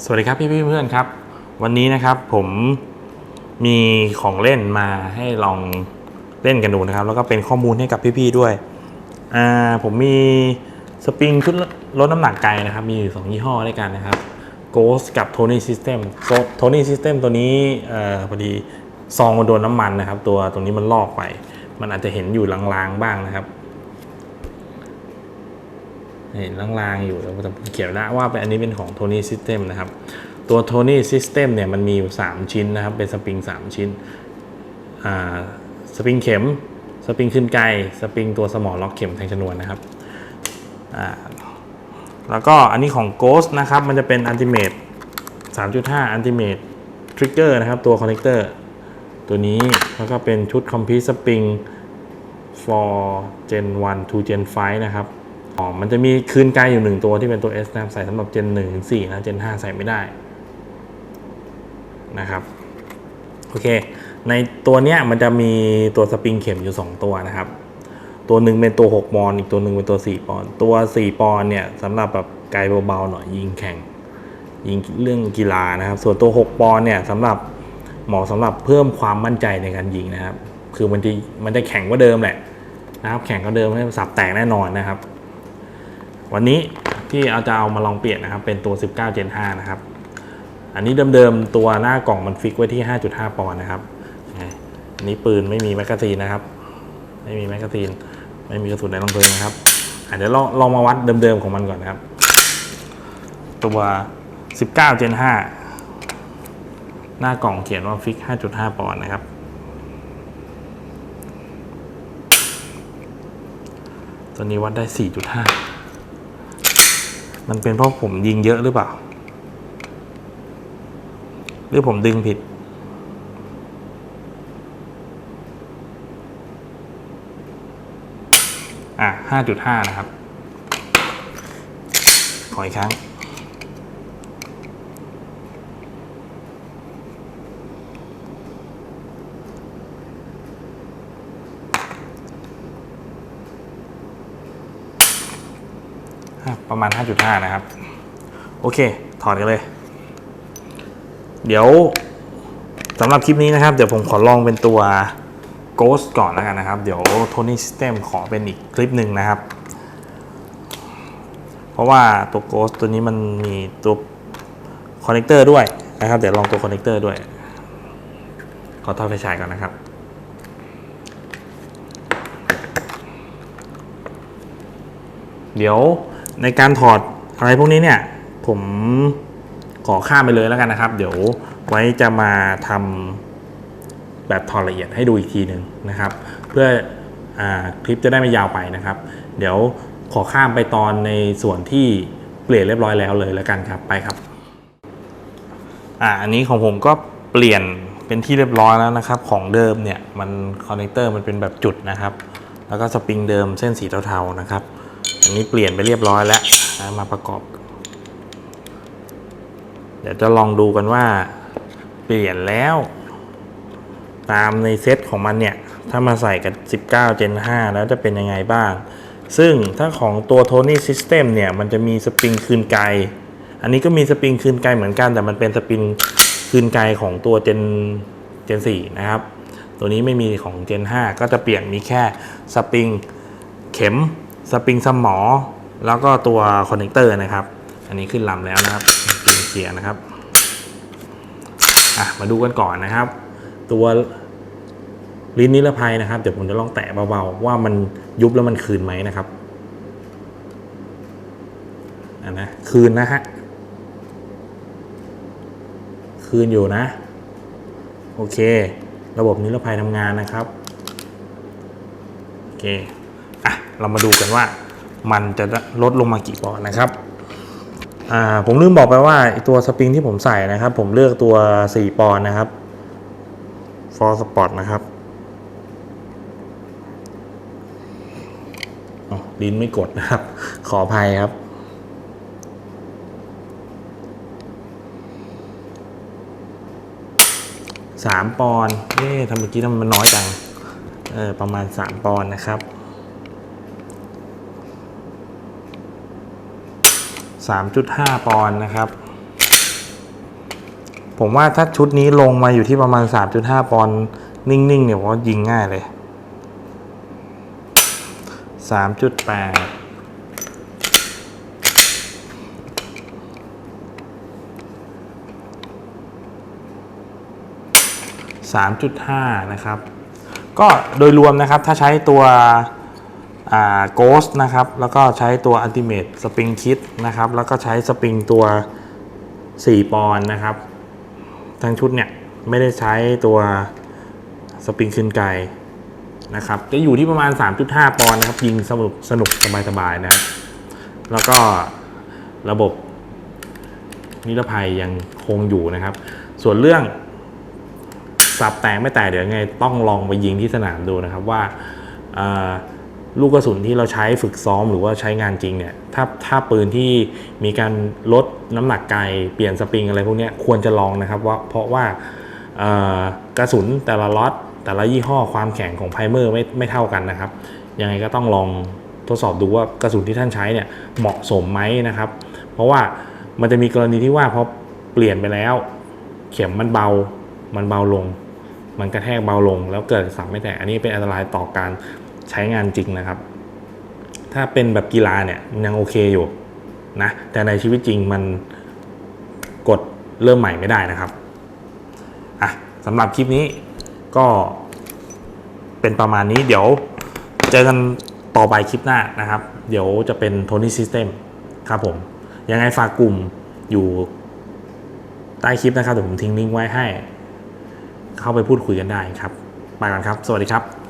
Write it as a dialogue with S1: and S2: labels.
S1: สวัสดีครับพี่พี่เพื่อนครับ วันนี้นะครับผมมีของเล่นมาให้ลองเล่นกันดูนะครับ แล้วก็เป็นข้อมูลให้กับพี่ๆด้วยอ่าผมมีสปริงชุดลดน้ำหนักไกลนะครับ มีอยู่สองยี่ห้อด้วยกันนะครับ Ghost กับ Tony System Tony System ตัวนี้เอ่อพอดีซองมันโดนน้ำมันนะครับ ตัวตรงนี้มันลอกไป มันอาจจะเห็นอยู่ลางๆบ้างนะครับ เห็นลางๆอยู่แล้วจะเขียนแล้วว่าเป็นอันนี้เป็นของ Tony System นะครับ ตัว Tony System เนี่ยมันมีอยู่ 3 ชิ้นนะครับ เป็นสปริง 3 ชิ้นสปริงเข็ม สปริงขึ้นไกลสปริงตัวสมอล็อกเข็มแทงชนวนนะครับแล้วก็อันนี้ของ Ghost นะครับ มันจะเป็น Ultimate 3.5 Ultimate Trigger นะครับ ตัว Connector ตัวนี้แล้วก็เป็นชุด Complete Spring for Gen 1 to Gen 5 นะครับ อ๋อมันจะมีคืนไกลอยู่หนึ่งตัวที่เป็นตัว S นะครับใส่สำหรับ Gen 1ถึง4นะ Gen 5 ใส่ไม่ได้นะครับโอเค ในตัวเนี้ยมันจะมีตัวสปริงเข็มอยู่ 2 ตัวนะครับ ตัวหนึ่งเป็นตัว 6 ปอนด์อีกตัวหนึ่งเป็นตัว 4 ปอนด์ตัว 4 ปอนด์เนี่ยสำหรับแบบไกลเบาๆหน่อยยิงแข่งยิงเรื่องกีฬานะครับ ส่วนตัว 6 ปอนด์เนี่ยสำหรับเหมาะสำหรับเพิ่มความมั่นใจในการยิงนะครับ คือมันจะมันจะแข็งกว่าเดิมแหละนะครับ แข็งกว่าเดิมให้สับแตกแน่นอนนะครับ วันนี้ที่เอาจะเอามาลองเปลี่ยนนะครับ เป็นตัว 19 Gen 5 นะครับ อันนี้เดิมๆ ตัวหน้ากล่องมันฟิกไว้ที่ 5.5 ปอนด์นะครับอันนี้ปืนไม่มีแมกกาซีนนะครับ ไม่มีแมกกาซีน ไม่มีกระสุนในรองเพลิงนะครับอะเดี๋ยวลองลองมาวัดเดิมๆ ของมันก่อนนะครับ ตัว 19 Gen 5 หน้ากล่องเขียนว่าฟิก 5.5 ปอนด์นะครับตัวนี้วัดได้ 4.5 มันเป็นเพราะผมยิงเยอะหรือเปล่า หรือผมดึงผิด อะ 5.5 นะครับ ขออีกครั้ง ประมาณ 5.5 นะครับ โอเค ถอดกันเลย เดี๋ยวสำหรับคลิปนี้นะครับ เดี๋ยวผมขอลองเป็นตัว Ghost ก่อนแล้วกันนะครับ เดี๋ยว Tony System ขอเป็นอีกคลิปหนึ่งนะครับ เพราะว่าตัว Ghost ตัวนี้มันมีตัวคอนเนคเตอร์ด้วยนะครับ เดี๋ยวลองตัวคอนเนคเตอร์ด้วย ขอทอดไฟฉายก่อนนะครับเดี๋ยว ในการถอดอะไรพวกนี้เนี่ย ผมขอข้ามไปเลยแล้วกันนะครับ เดี๋ยวไว้จะมาทำแบบถอดละเอียดให้ดูอีกทีหนึ่งนะครับ เพื่ออคลิปจะได้ไม่ยาวไปนะครับ เดี๋ยวขอข้ามไปตอนในส่วนที่เปลี่ยนเรียบร้อยแล้วเลยแล้วกันครับไปครับอ่าอันนี้ของผมก็เปลี่ยนเป็นที่เรียบร้อยแล้วนะครับ ของเดิมเนี่ยมันคอนเนคเตอร์มันเป็นแบบจุดนะครับ แล้วก็สปริงเดิมเส้นสีเทาๆนะครับ นี้เปลี่ยนไปเรียบร้อยแล้วนะมาประกอบ เดี๋ยวจะลองดูกันว่า เปลี่ยนแล้ว ตามในเซตของมันเนี่ย ถ้ามาใส่กับ 19 Gen 5 แล้วจะเป็นยังไงบ้าง ซึ่งถ้าของตัว Tony System เนี่ย มันจะมีสปริงคืนไกล อันนี้ก็มีสปริงคืนไกลเหมือนกัน แต่มันเป็นสปริงคืนไกลของตัว Gen Gen 4 นะครับ ตัวนี้ไม่มีของ Gen 5 ก็จะเปลี่ยนมีแค่สปริงเข็ม สปริงสมอ แล้วก็ตัวคอนเนคเตอร์นะครับ อันนี้ขึ้นลำแล้วนะครับเป็นเกียร์นะครับอะมาดูกันก่อนนะครับ ตัวลิ้นนิรภัยนะครับ เดี๋ยวผมจะลองแตะเบาๆ ว่ามันยุบแล้วมันคืนไหมนะครับอันนะคืนนะฮะคืนอยู่นะ โอเค ระบบนิรภัยทำงานนะครับ โอเค เรามาดูกันว่ามันจะลดลงมากี่ปอนด์นะครับผมลืมบอกไปว่าตัวสปริงที่ผมใส่นะครับ ผมเลือกตัว 4 ปอนด์นะครับ For Sport นะครับอ๋อลิ้นไม่กดนะครับ ขออภัยครับ สามปอนด์เอ๊ะทำเมื่อกี้ทำมมันน้อยจัง เออประมาณสามปอนด์นะครับ 3.5 ปอนด์นะครับ ผมว่าถ้าชุดนี้ลงมาอยู่ที่ประมาณ 3.5 ปอนด์นิ่งๆ เนี่ยผมว่ายิงง่ายเลย 3.8 3.5 นะครับ ก็โดยรวมนะครับถ้าใช้ตัว โกสนะครับ แล้วก็ใช้ตัว Ultimate Spring Kit นะครับ แล้วก็ใช้สปริงตัว 4 ปอนนะครับ ทั้งชุดเนี่ย ไม่ได้ใช้ตัวสปริงขึ้นไกลนะครับ จะอยู่ที่ประมาณ 3.5 ปอนด์นะครับ ยิงสนุกสนุกสบายๆนะครับ แล้วก็ระบบนิรภัยยังคงอยู่นะครับ ส่วนเรื่องสับแตกไม่แตกเดี๋ยวยังไงต้องลองไปยิงที่สนามดูนะครับว่า ลูกกระสุนที่เราใช้ฝึกซ้อมหรือว่าใช้งานจริงเนี่ยถ้าถ้าปืนที่มีการลดน้ำหนักไกลเปลี่ยนสปริงอะไรพวกนี้ควรจะลองนะครับว่าเพราะว่ากระสุนแต่ละล็อตแต่ละยี่ห้อความแข็งของไพเมอร์ไม่ไม่เท่ากันนะครับ ยังไงก็ต้องลองทดสอบดูว่ากระสุนที่ท่านใช้เนี่ยเหมาะสมไหมนะครับ เพราะว่ามันจะมีกรณีที่ว่าพอเปลี่ยนไปแล้ว เข็มมันเบามันเบาลง มันกระแทกเบาลง แล้วเกิดสับไม่แตกอันนี้เป็นอันตรายต่อการ ใช้งานจริงนะครับ ถ้าเป็นแบบกีฬาเนี่ยยังโอเคอยู่นะ แต่ในชีวิตจริงมันกดเริ่มใหม่ไม่ได้นะครับอะสำหรับคลิปนี้ก็เป็นประมาณนี้เดี๋ยวเจอกันต่อไปคลิปหน้านะครับ เดี๋ยวจะเป็น Tony System ครับผม ยังไงฝากกลุ่มอยู่ใต้คลิปนะครับเดี๋ยวผมทิ้งลิงก์ไว้ให้ เข้าไปพูดคุยกันได้ครับ ไปกันครับ สวัสดีครับ